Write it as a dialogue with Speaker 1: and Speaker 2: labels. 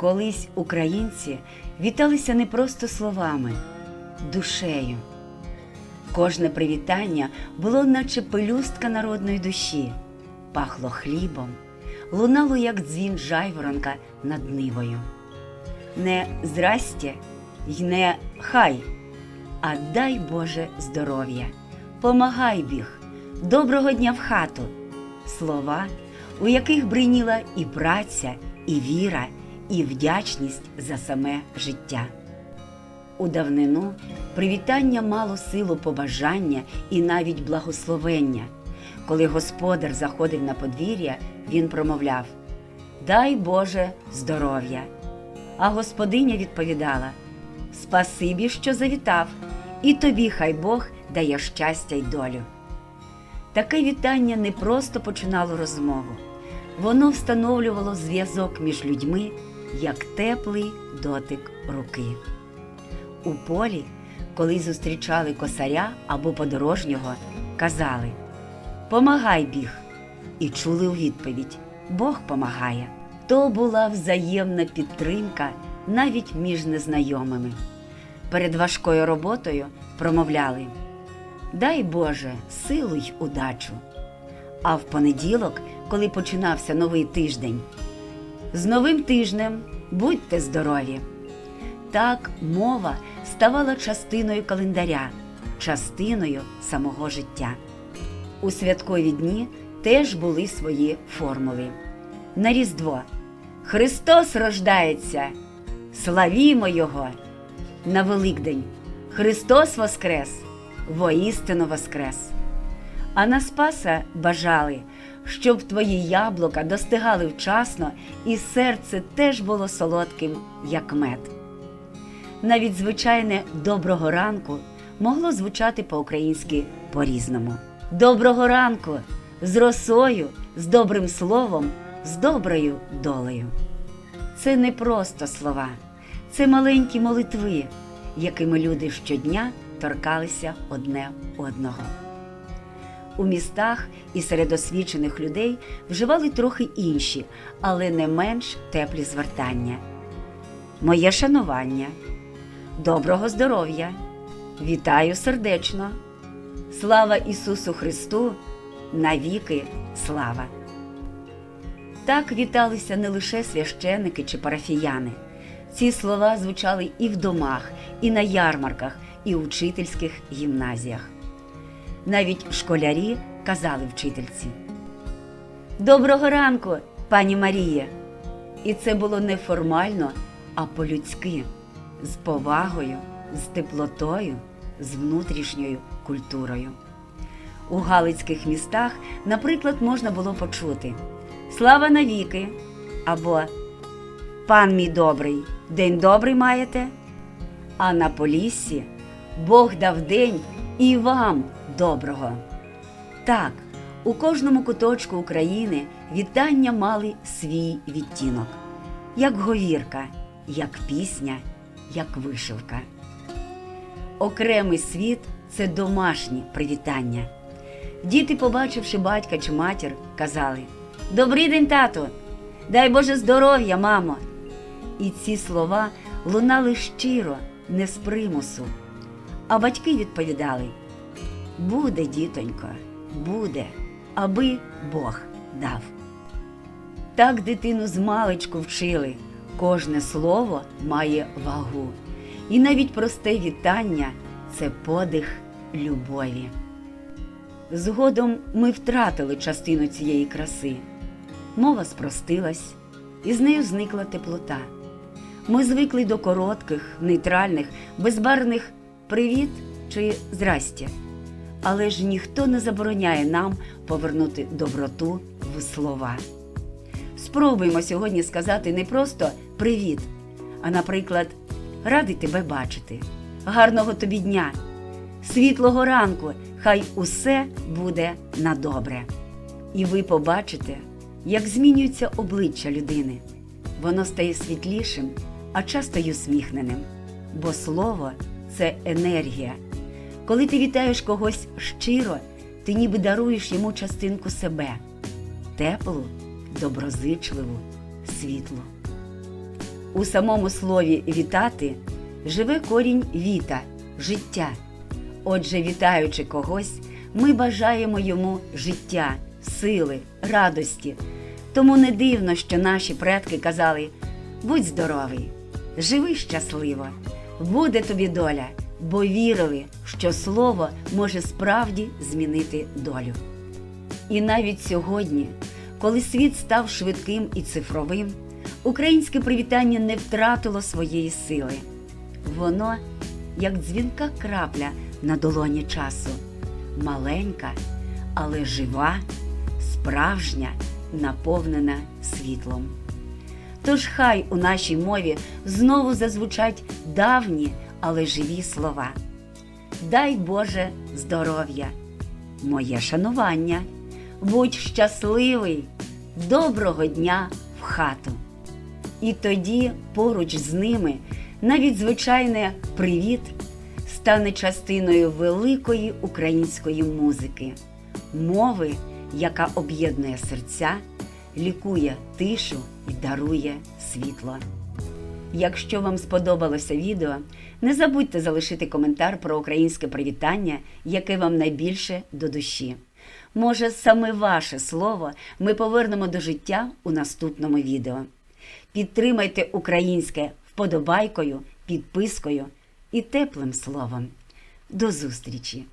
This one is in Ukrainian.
Speaker 1: Колись українці віталися не просто словами, душею. Кожне привітання було наче пелюстка народної душі, пахло хлібом, лунало, як дзвін жайворонка над нивою. Не здрастя й не хай, а дай Боже здоров'я, помагай біг, доброго дня в хату. Слова, у яких бриніла і праця, і віра, і вдячність за саме життя. У давнину привітання мало силу побажання і навіть благословення. Коли господар заходив на подвір'я, він промовляв Дай Боже здоров'я. А господиня відповідала Спасибі, що завітав, і тобі хай Бог дає щастя й долю. Таке вітання не просто починало розмову, воно встановлювало зв'язок між людьми як теплий дотик руки. У полі, коли зустрічали косаря або подорожнього, казали Помагай біг. І чули у відповідь Бог помагає. То була взаємна підтримка навіть між незнайомими. Перед важкою роботою промовляли Дай Боже силу й удачу. А в понеділок, коли починався новий тиждень, з новим тижнем будьте здорові! Так мова ставала частиною календаря, частиною самого життя. У святкові дні теж були свої формули. На Різдво Христос рождається, славімо Його! На Великдень Христос Воскрес, воістину Воскрес! А на бажали, щоб твої яблука достигали вчасно, і серце теж було солодким, як мед. Навіть звичайне доброго ранку могло звучати по-українськи по-різному. Доброго ранку з росою, з добрим словом, з доброю долею. Це не просто слова, це маленькі молитви, якими люди щодня торкалися одне одного. У містах і серед освічених людей вживали трохи інші, але не менш теплі звертання. Моє шанування, доброго здоров'я, вітаю сердечно, слава Ісусу Христу, навіки слава. Так віталися не лише священники чи парафіяни. Ці слова звучали і в домах, і на ярмарках, і у вчительських гімназіях. Навіть школярі казали вчительці. Доброго ранку, пані Марія! І це було не формально, а по-людськи, з повагою, з теплотою, з внутрішньою культурою. У галицьких містах, наприклад, можна було почути Слава навіки! або Пан мій добрий, день добрий маєте. А на Поліссі Бог дав день і вам доброго. Так, у кожному куточку України вітання мали свій відтінок, як говірка, як пісня, як вишивка. Окремий світ це домашні привітання. Діти, побачивши батька чи матір, казали Добрий день, тату! Дай Боже здоров'я, мамо! І ці слова лунали щиро, не з примусу. А батьки відповідали Буде, дітонько, буде, аби Бог дав. Так дитину з маличку вчили, кожне слово має вагу. І навіть просте вітання це подих любові. Згодом ми втратили частину цієї краси. Мова спростилась, і з нею зникла теплота. Ми звикли до коротких, нейтральних, безбарвних привіт чи здрастя. Але ж ніхто не забороняє нам повернути доброту в слова. Спробуємо сьогодні сказати не просто привіт, а, наприклад, радий тебе бачити, гарного тобі дня, світлого ранку, хай усе буде на добре. І ви побачите, як змінюється обличчя людини. Воно стає світлішим, а часто й усміхненим. Бо слово це енергія. Коли ти вітаєш когось щиро, ти ніби даруєш йому частинку себе теплу, доброзичливу, світлу. У самому слові вітати живе корінь віта, життя. Отже, вітаючи когось, ми бажаємо йому життя, сили, радості. Тому не дивно, що наші предки казали: будь здоровий, живи щасливо, буде тобі доля, бо вірили, що слово може справді змінити долю. І навіть сьогодні, коли світ став швидким і цифровим, українське привітання не втратило своєї сили. Воно, як дзвінка крапля на долоні часу, маленька, але жива, справжня, наповнена світлом. Тож хай у нашій мові знову зазвучать давні, але живі слова. Дай Боже здоров'я, моє шанування, будь щасливий, доброго дня в хату. І тоді поруч з ними навіть звичайне привіт стане частиною великої української музики, мови, яка об'єднує серця, лікує тишу і дарує світло. Якщо вам сподобалося відео, не забудьте залишити коментар про українське привітання, яке вам найбільше до душі. Може, саме ваше слово ми повернемо до життя у наступному відео. Підтримайте українське вподобайкою, підпискою і теплим словом. До зустрічі!